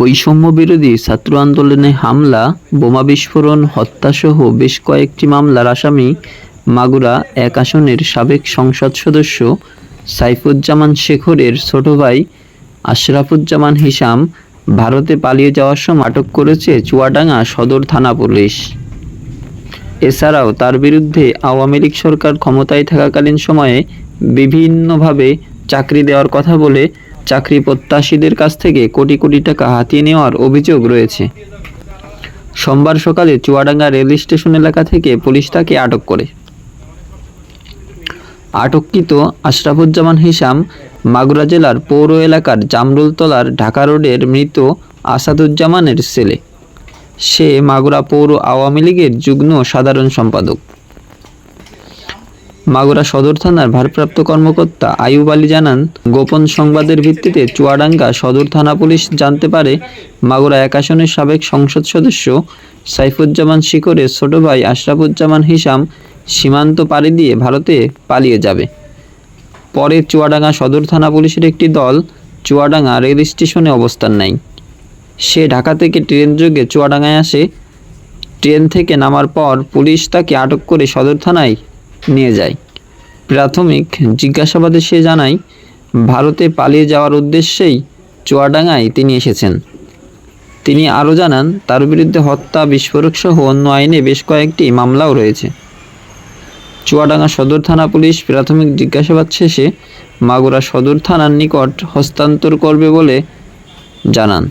বৈষম্য বিরোধী ছাত্র আন্দোলনে হামলা, বোমা বিস্ফোরণ, হত্যাসহ বেশ কয়েকটি মামলার আসামি মাগুরা এক আসনের সাবেক সংসদ সদস্য সাইফুজ্জামান শেখরের ছোট ভাই আশরাফুজ্জামান হিসাম ভারতে পালিয়ে যাওয়ার সময় আটক করেছে চুয়াডাঙ্গা সদর থানা পুলিশ। এছাড়াও তার বিরুদ্ধে আওয়ামী লীগ সরকার ক্ষমতায় থাকাকালীন সময়ে বিভিন্নভাবে চাকরি দেওয়ার কথা বলে চাকরি প্রত্যাশীদের কাছ থেকে কোটি কোটি টাকা হাতিয়ে নেওয়ার অভিযোগ রয়েছে। সোমবার সকালে চুয়াডাঙ্গা রেল স্টেশন এলাকা থেকে পুলিশ তাকে আটক করে। আটককৃত আশরাফুজ্জামান হিসাম মাগুরা জেলার পৌর এলাকার জামরুলতলার ঢাকা রোডের মৃত আসাদুজ্জামানের ছেলে। সে মাগুরা পৌর আওয়ামী লীগের যুগ্ম সাধারণ সম্পাদক। মাগুরা সদর থানার ভারপ্রাপ্ত কর্মকর্তা আয়ুব আলী জানান, গোপন সংবাদের ভিত্তিতে চুয়াডাঙ্গা সদর থানা পুলিশ জানতে পারে মাগুরা এক আসনের সাবেক সংসদ সদস্য সাইফুজ্জামান শিকরের ছোট ভাই আশরাফুজ্জামান হিসাম সীমান্ত পাড়ি দিয়ে ভারতে পালিয়ে যাবে। পরে চুয়াডাঙ্গা সদর থানা পুলিশের একটি দল চুয়াডাঙ্গা রেল স্টেশনে অবস্থান নেয়। সে ঢাকা থেকে ট্রেন যোগে চুয়াডাঙ্গায় আসে। ট্রেন থেকে নামার পর পুলিশ তাকে আটক করে সদর থানায় নিয়ে যায়। প্রাথমিক জিজ্ঞাসাবাদে সে জানায়, ভারতে পালিয়ে যাওয়ার উদ্দেশ্যেই চুয়াডাঙ্গায় তিনি এসেছেন। তিনি আরও জানান, তার বিরুদ্ধে হত্যা বিস্ফোরক সহ অন্য আইনে বেশ কয়েকটি মামলাও রয়েছে। চুয়াডাঙ্গা সদর থানা পুলিশ প্রাথমিক জিজ্ঞাসাবাদ শেষে মাগুরা সদর থানার নিকট হস্তান্তর করবে বলে জানান।